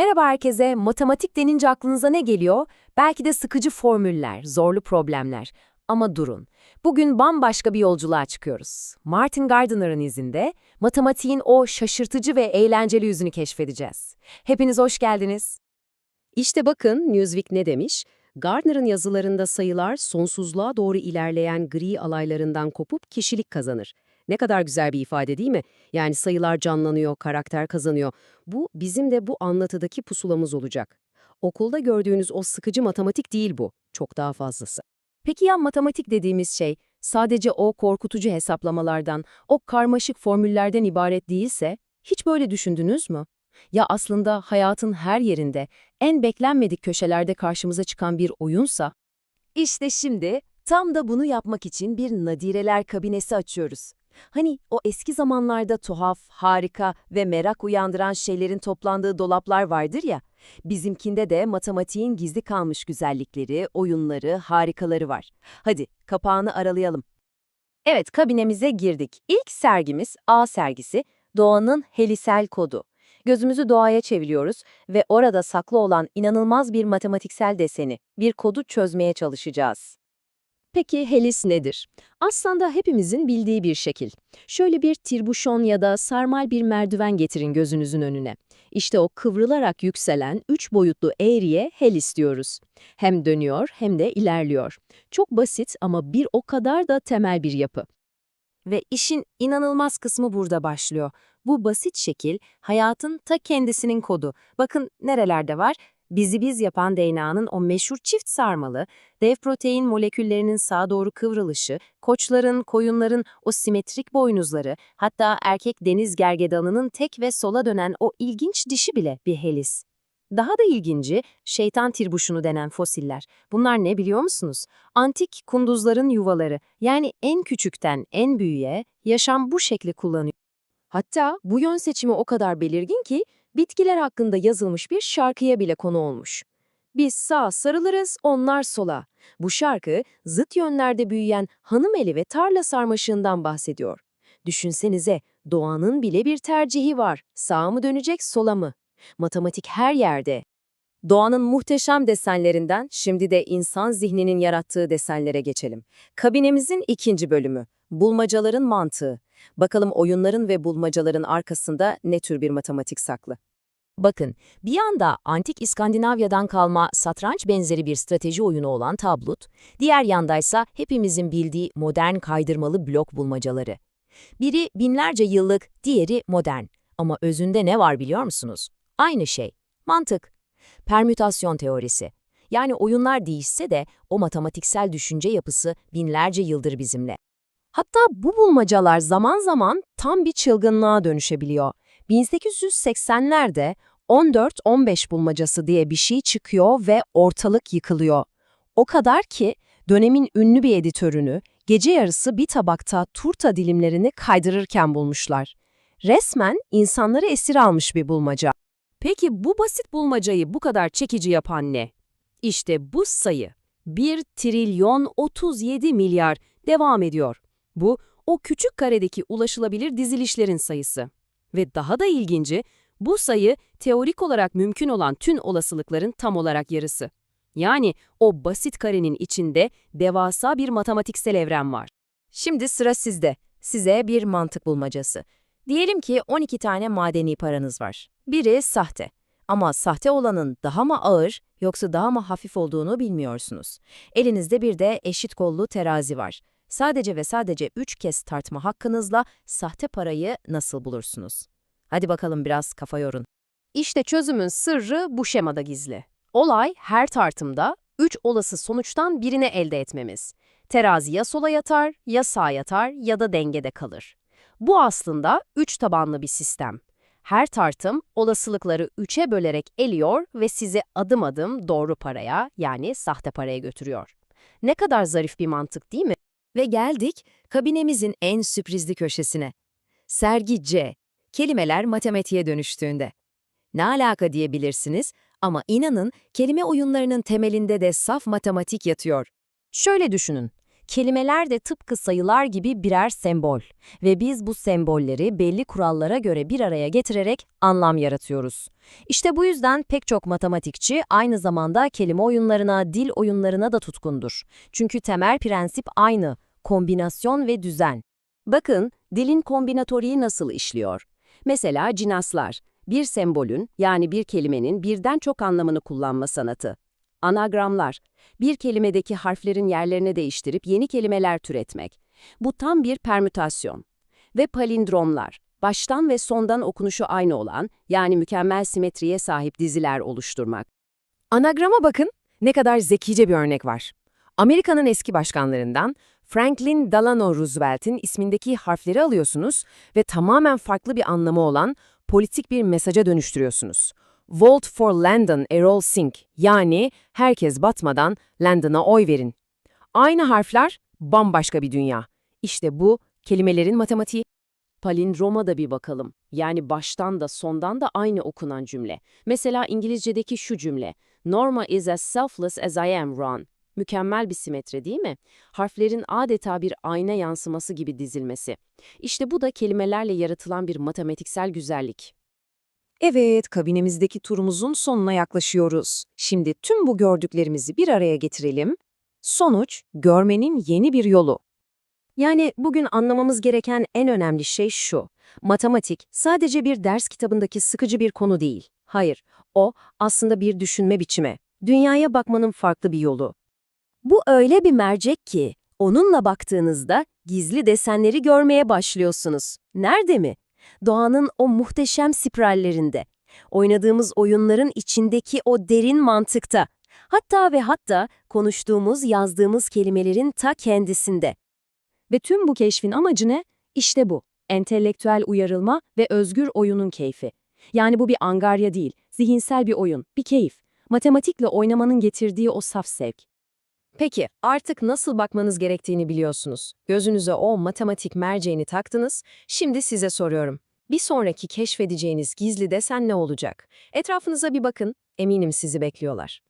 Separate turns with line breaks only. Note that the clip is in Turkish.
Merhaba herkese. Matematik denince aklınıza ne geliyor? Belki de sıkıcı formüller, zorlu problemler. Ama durun. Bugün bambaşka bir yolculuğa çıkıyoruz. Martin Gardner'ın izinde matematiğin o şaşırtıcı ve eğlenceli yüzünü keşfedeceğiz. Hepiniz hoş geldiniz.
İşte bakın Newsweek ne demiş? Gardner'ın yazılarında sayılar sonsuzluğa doğru ilerleyen gri alaylarından kopup kişilik kazanır. Ne kadar güzel bir ifade değil mi? Yani sayılar canlanıyor, karakter kazanıyor. Bu bizim de bu anlatıdaki pusulamız olacak. Okulda gördüğünüz o sıkıcı matematik değil bu. Çok daha fazlası.
Peki ya matematik dediğimiz şey sadece o korkutucu hesaplamalardan, o karmaşık formüllerden ibaret değilse, hiç böyle düşündünüz mü? Ya aslında hayatın her yerinde, en beklenmedik köşelerde karşımıza çıkan bir oyunsa? İşte şimdi tam da bunu yapmak için bir nadireler kabinesi açıyoruz. Hani o eski zamanlarda tuhaf, harika ve merak uyandıran şeylerin toplandığı dolaplar vardır ya, bizimkinde de matematiğin gizli kalmış güzellikleri, oyunları, harikaları var. Hadi kapağını aralayalım. Evet, kabinemize girdik. İlk sergimiz A sergisi, doğanın helisel kodu. Gözümüzü doğaya çeviriyoruz ve orada saklı olan inanılmaz bir matematiksel deseni, bir kodu çözmeye çalışacağız.
Peki helis nedir? Aslında hepimizin bildiği bir şekil. Şöyle bir tirbuşon ya da sarmal bir merdiven getirin gözünüzün önüne. İşte o kıvrılarak yükselen üç boyutlu eğriye helis diyoruz. Hem dönüyor hem de ilerliyor. Çok basit ama bir o kadar da temel bir yapı.
Ve işin inanılmaz kısmı burada başlıyor. Bu basit şekil hayatın ta kendisinin kodu. Bakın nerelerde var? Bizi biz yapan DNA'nın o meşhur çift sarmalı, dev protein moleküllerinin sağa doğru kıvrılışı, koçların, koyunların o simetrik boynuzları, hatta erkek deniz gergedanının tek ve sola dönen o ilginç dişi bile bir helis. Daha da ilginci, şeytan tirbuşunu denen fosiller. Bunlar ne biliyor musunuz? Antik kunduzların yuvaları. Yani en küçükten en büyüğe yaşam bu şekli kullanıyor.
Hatta bu yön seçimi o kadar belirgin ki bitkiler hakkında yazılmış bir şarkıya bile konu olmuş. Biz sağ sarılırız, onlar sola. Bu şarkı zıt yönlerde büyüyen hanım eli ve tarla sarmaşığından bahsediyor. Düşünsenize, doğanın bile bir tercihi var. Sağa mı dönecek, sola mı? Matematik her yerde.
Doğanın muhteşem desenlerinden şimdi de insan zihninin yarattığı desenlere geçelim. Kabinemizin ikinci bölümü. Bulmacaların mantığı. Bakalım oyunların ve bulmacaların arkasında ne tür bir matematik saklı. Bakın, bir yanda antik İskandinavya'dan kalma satranç benzeri bir strateji oyunu olan tablut, diğer yandaysa hepimizin bildiği modern kaydırmalı blok bulmacaları. Biri binlerce yıllık, diğeri modern. Ama özünde ne var biliyor musunuz? Aynı şey, mantık. Permütasyon teorisi. Yani oyunlar değişse de o matematiksel düşünce yapısı binlerce yıldır bizimle. Hatta bu bulmacalar zaman zaman tam bir çılgınlığa dönüşebiliyor. 1880'lerde 14-15 bulmacası diye bir şey çıkıyor ve ortalık yıkılıyor. O kadar ki dönemin ünlü bir editörünü gece yarısı bir tabakta turta dilimlerini kaydırırken bulmuşlar. Resmen insanları esir almış bir bulmaca. Peki bu basit bulmacayı bu kadar çekici yapan ne? İşte bu sayı 1 trilyon 37 milyar devam ediyor. Bu o küçük karedeki ulaşılabilir dizilişlerin sayısı. Ve daha da ilginci, bu sayı teorik olarak mümkün olan tüm olasılıkların tam olarak yarısı. Yani o basit karenin içinde devasa bir matematiksel evren var. Şimdi sıra sizde. Size bir mantık bulmacası. Diyelim ki 12 tane madeni paranız var. Biri sahte. Ama sahte olanın daha mı ağır yoksa daha mı hafif olduğunu bilmiyorsunuz. Elinizde bir de eşit kollu terazi var. Sadece ve sadece 3 kez tartma hakkınızla sahte parayı nasıl bulursunuz? Hadi bakalım biraz kafa yorun. İşte çözümün sırrı bu şemada gizli. Olay her tartımda 3 olası sonuçtan birini elde etmemiz. Terazi ya sola yatar, ya sağa yatar ya da dengede kalır. Bu aslında 3 tabanlı bir sistem. Her tartım olasılıkları 3'e bölerek eliyor ve sizi adım adım doğru paraya yani sahte paraya götürüyor. Ne kadar zarif bir mantık değil mi? Ve geldik kabinemizin en sürprizli köşesine. Sergi C. Kelimeler matematiğe dönüştüğünde. Ne alaka diyebilirsiniz ama inanın kelime oyunlarının temelinde de saf matematik yatıyor. Şöyle düşünün. Kelimeler de tıpkı sayılar gibi birer sembol ve biz bu sembolleri belli kurallara göre bir araya getirerek anlam yaratıyoruz. İşte bu yüzden pek çok matematikçi aynı zamanda kelime oyunlarına, dil oyunlarına da tutkundur. Çünkü temel prensip aynı, kombinasyon ve düzen. Bakın, dilin kombinatoriği nasıl işliyor? Mesela cinaslar, bir sembolün yani bir kelimenin birden çok anlamını kullanma sanatı. Anagramlar, bir kelimedeki harflerin yerlerini değiştirip yeni kelimeler türetmek. Bu tam bir permütasyon. Ve palindromlar, baştan ve sondan okunuşu aynı olan, yani mükemmel simetriye sahip diziler oluşturmak.
Anagrama bakın, ne kadar zekice bir örnek var. Amerika'nın eski başkanlarından Franklin Delano Roosevelt'in ismindeki harfleri alıyorsunuz ve tamamen farklı bir anlamı olan politik bir mesaja dönüştürüyorsunuz. Vote for Landon Errol Sink yani herkes batmadan Landon'a oy verin. Aynı harfler, bambaşka bir dünya. İşte bu kelimelerin matematiği.
Palindroma da bir bakalım. Yani baştan da sondan da aynı okunan cümle. Mesela İngilizce'deki şu cümle. Norma is as selfless as I am, Ron. Mükemmel bir simetri değil mi? Harflerin adeta bir ayna yansıması gibi dizilmesi. İşte bu da kelimelerle yaratılan bir matematiksel güzellik.
Evet, kabinemizdeki turumuzun sonuna yaklaşıyoruz. Şimdi tüm bu gördüklerimizi bir araya getirelim. Sonuç, görmenin yeni bir yolu. Yani bugün anlamamız gereken en önemli şey şu. Matematik sadece bir ders kitabındaki sıkıcı bir konu değil. Hayır, o aslında bir düşünme biçimi. Dünyaya bakmanın farklı bir yolu. Bu öyle bir mercek ki, onunla baktığınızda gizli desenleri görmeye başlıyorsunuz. Nerede mi? Doğanın o muhteşem spirallerinde, oynadığımız oyunların içindeki o derin mantıkta, hatta ve hatta konuştuğumuz, yazdığımız kelimelerin ta kendisinde. Ve tüm bu keşfin amacı ne? İşte bu, entelektüel uyarılma ve özgür oyunun keyfi. Yani bu bir angarya değil, zihinsel bir oyun, bir keyif. Matematikle oynamanın getirdiği o saf sevk. Peki, artık nasıl bakmanız gerektiğini biliyorsunuz. Gözünüze o matematik merceğini taktınız, şimdi size soruyorum. Bir sonraki keşfedeceğiniz gizli desen ne olacak? Etrafınıza bir bakın, eminim sizi bekliyorlar.